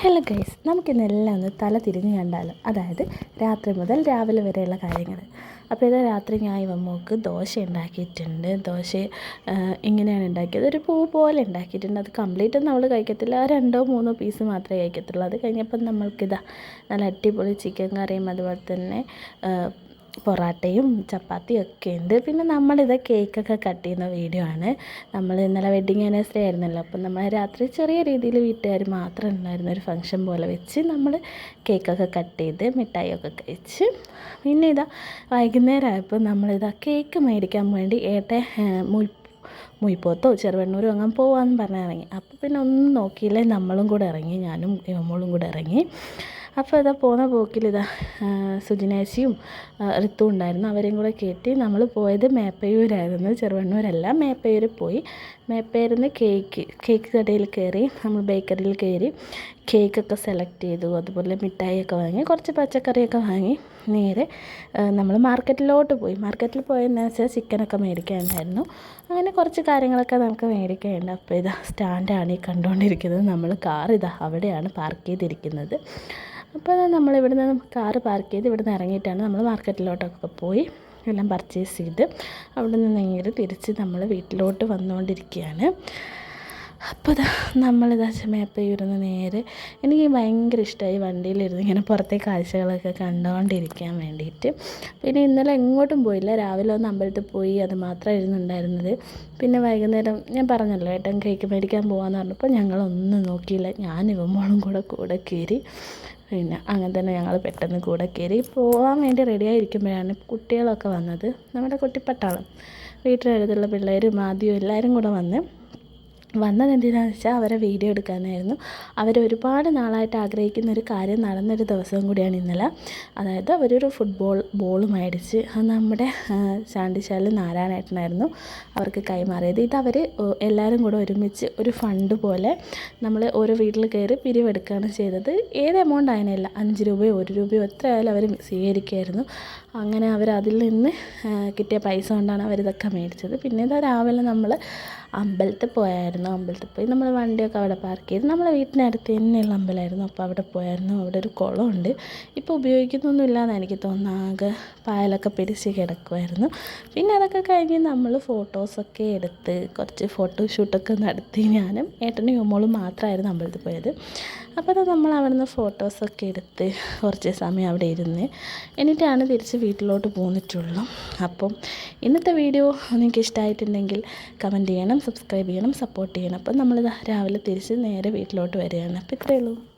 Hello guys നമുക്കിന്നെല്ലാം ഒന്ന് തല തിരിഞ്ഞ് കണ്ടാലും? അതായത് രാത്രി മുതൽ രാവിലെ വരെയുള്ള കാര്യങ്ങൾ അപ്പോൾ ഇത് രാത്രി ഞാൻ ഇവമ്മോക്ക് ദോശ ഉണ്ടാക്കിയിട്ടുണ്ട്. ദോശ ഇങ്ങനെയാണ് ഉണ്ടാക്കിയത്. ഒരു പൂ പോലെ ഉണ്ടാക്കിയിട്ടുണ്ട്. അത് കംപ്ലീറ്റ് ഒന്നും അവൾ കഴിക്കത്തില്ല. രണ്ടോ മൂന്നോ പീസ് മാത്രമേ കഴിക്കത്തുള്ളൂ. അത് കഴിഞ്ഞപ്പം നമ്മൾക്കിതാ നല്ല അടിപൊളി ചിക്കൻ കറിയും അതുപോലെ തന്നെ പൊറാട്ടയും ചപ്പാത്തിയും ഒക്കെ ഉണ്ട്. പിന്നെ നമ്മളിത് കേക്കൊക്കെ കട്ട് ചെയ്യുന്ന വീഡിയോ ആണ്. നമ്മൾ ഇന്നലെ വെഡിങ് ആനിവേഴ്സറി ആയിരുന്നല്ലോ. അപ്പം നമ്മൾ രാത്രി ചെറിയ രീതിയിൽ വീട്ടുകാർ മാത്രം ഉണ്ടായിരുന്ന ഒരു ഫംഗ്ഷൻ പോലെ വെച്ച് നമ്മൾ കേക്കൊക്കെ കട്ട് ചെയ്ത് മിഠായിയൊക്കെ കഴിച്ച്. പിന്നെ ഇതാ വൈകുന്നേരം ആയപ്പോൾ നമ്മളിതാ കേക്ക് മേടിക്കാൻ വേണ്ടി ഏട്ടെ മുൽ മുയിപ്പോത്തോ ചെറുവണ്ണൂരോ അങ്ങനെ പോവാമെന്ന് പറഞ്ഞിറങ്ങി അപ്പോൾ പിന്നെ ഒന്നും നോക്കിയില്ലേ. നമ്മളും കൂടെ ഇറങ്ങി. ഞാനും മോളും കൂടെ ഇറങ്ങി. അപ്പോൾ ഇതാ പോകുന്ന പോക്കിൽ ഇതാ സുജിനേശിയും ഋതു ഉണ്ടായിരുന്നു. അവരെയും കൂടെ കയറ്റി നമ്മൾ പോയത് മേപ്പയൂരായിരുന്നു ചെറുവണ്ണൂരല്ല മേപ്പയൂർ പോയി. മേപ്പയൂരിൽ നിന്ന് കേക്ക് കേക്ക് കടയിൽ കയറി നമ്മൾ ബേക്കറിയിൽ കയറി. കേക്കൊക്കെ സെലക്ട് ചെയ്തു. അതുപോലെ മിഠായിയൊക്കെ വാങ്ങി കുറച്ച് പച്ചക്കറിയൊക്കെ വാങ്ങി. നേരെ നമ്മൾ മാർക്കറ്റിലോട്ട് പോയി. മാർക്കറ്റിൽ പോയെന്ന് വെച്ചാൽ ചിക്കനൊക്കെ മേടിക്കാനുണ്ടായിരുന്നു അങ്ങനെ കുറച്ച് കാര്യങ്ങളൊക്കെ നമുക്ക് മേടിക്കാനുണ്ട് അപ്പോൾ ഇതാ സ്റ്റാൻഡാണ് ഈ കണ്ടുകൊണ്ടിരിക്കുന്നത്. നമ്മൾ കാർ ഇതാ അവിടെയാണ് പാർക്ക് ചെയ്തിരിക്കുന്നത്. അപ്പോൾ നമ്മൾ നിന്ന് കാറ് പാർക്ക് ചെയ്ത് ഇവിടെ നിന്ന് ഇറങ്ങിയിട്ടാണ് നമ്മൾ മാർക്കറ്റിലോട്ടൊക്കെ പോയി എല്ലാം പർച്ചേസ് ചെയ്ത് അവിടെ നിന്ന് നേരെ തിരിച്ച് നമ്മൾ വീട്ടിലോട്ട് വന്നുകൊണ്ടിരിക്കുകയാണ്. അപ്പോൾ ഇതാ നമ്മളിതാ മേപ്പയൂരുന്ന് നേരെ എനിക്ക് ഭയങ്കര ഇഷ്ടമായി വണ്ടിയിലിരുന്ന് ഇങ്ങനെ പുറത്തെ കാഴ്ചകളൊക്കെ കണ്ടുകൊണ്ടിരിക്കാൻ വേണ്ടിയിട്ട് പിന്നെ ഇന്നലെ എങ്ങോട്ടും പോയില്ല. രാവിലെ ഒന്ന് അമ്പലത്തിൽ പോയി അത് മാത്രമായിരുന്നു ഉണ്ടായിരുന്നത്. പിന്നെ വൈകുന്നേരം ഞാൻ പറഞ്ഞല്ലോ ഏട്ടൻ കേക്ക് മേടിക്കാൻ പോകാമെന്ന് പറഞ്ഞപ്പോൾ ഞങ്ങളൊന്നും നോക്കിയില്ല. ഞാൻ ഇവമ്പോളും കൂടെ കൂടെ കയറി. പിന്നെ അങ്ങനെ തന്നെ ഞങ്ങൾ പെട്ടെന്ന് കൂടെ കയറി. പോകാൻ വേണ്ടി റെഡിയായിരിക്കുമ്പോഴാണ് കുട്ടികളൊക്കെ വന്നത്. നമ്മുടെ കുട്ടിപ്പട്ടാളം. വീട്ടിനടുത്തുള്ള പിള്ളേരും ആദ്യവും എല്ലാവരും കൂടെ വന്ന് വന്നത് എന്തിനാണെന്ന് വെച്ചാൽ അവരെ വീഡിയോ എടുക്കാനായിരുന്നു. അവർ ഒരുപാട് നാളായിട്ട് ആഗ്രഹിക്കുന്ന ഒരു കാര്യം നടന്നൊരു ദിവസം കൂടിയാണ് ഇന്നലെ. അതായത് അവരൊരു ഫുട്ബോൾ ബോൾ മേടിച്ച് അത് നമ്മുടെ ശാന്തിശാലിൽ നാരായണേട്ടനായിരുന്നു അവർക്ക് കൈമാറിയത്. ഇത് അവർ എല്ലാവരും കൂടെ ഒരുമിച്ച് ഒരു ഫണ്ട് പോലെ നമ്മൾ ഓരോ വീട്ടിൽ കയറി പിരിവെടുക്കുകയാണ് ചെയ്തത്. ഏത് എമൗണ്ട് അതിനല്ല അഞ്ച് രൂപയോ ഒരു രൂപയോ എത്ര ആയാലും അവർ സ്വീകരിക്കുമായിരുന്നു അങ്ങനെ അവർ അതിൽ നിന്ന് കിട്ടിയ പൈസ കൊണ്ടാണ് അവരിതൊക്കെ മേടിച്ചത്. പിന്നെ ഇതാ രാവിലെ നമ്മൾ അമ്പലത്തിൽ പോയായിരുന്നു. അമ്പലത്തിൽ പോയി നമ്മൾ വണ്ടിയൊക്കെ അവിടെ പാർക്ക് ചെയ്ത് നമ്മളെ വീട്ടിനടുത്ത് തന്നെയുള്ള അമ്പലമായിരുന്നു. അപ്പോൾ അവിടെ പോയായിരുന്നു. അവിടെ ഒരു കുളമുണ്ട്. ഇപ്പോൾ ഉപയോഗിക്കുന്നൊന്നുമില്ല എന്ന് എനിക്ക് തോന്നുന്നു. ആകെ പായലൊക്കെ പിടിച്ച് കിടക്കുമായിരുന്നു പിന്നെ അതൊക്കെ കഴിഞ്ഞ് നമ്മൾ ഫോട്ടോസൊക്കെ എടുത്ത് കുറച്ച് ഫോട്ടോഷൂട്ടൊക്കെ നടത്തി ഞാനും ഏട്ടനും യുമോളും മാത്രമായിരുന്നു അമ്പലത്തിൽ പോയത്. അപ്പോൾ അത് നമ്മൾ അവിടെ നിന്ന് ഫോട്ടോസൊക്കെ എടുത്ത് കുറച്ച് സമയം അവിടെ ഇരുന്ന് എന്നിട്ടാണ് തിരിച്ച് വീട്ടിലോട്ട് പോന്നിട്ടുള്ളൂ. അപ്പം ഇന്നത്തെ വീഡിയോ നിങ്ങൾക്ക് ഇഷ്ടമായിട്ടുണ്ടെങ്കിൽ കമന്റ് ചെയ്യണം. സബ്സ്ക്രൈബ് ചെയ്യണം സപ്പോർട്ട് ചെയ്യണം. അപ്പം നമ്മളിത് രാവിലെ തിരിച്ച് നേരെ വീട്ടിലോട്ട് വരികയാണ്. അപ്പോൾ ഇത്രയേ ഉള്ളൂ.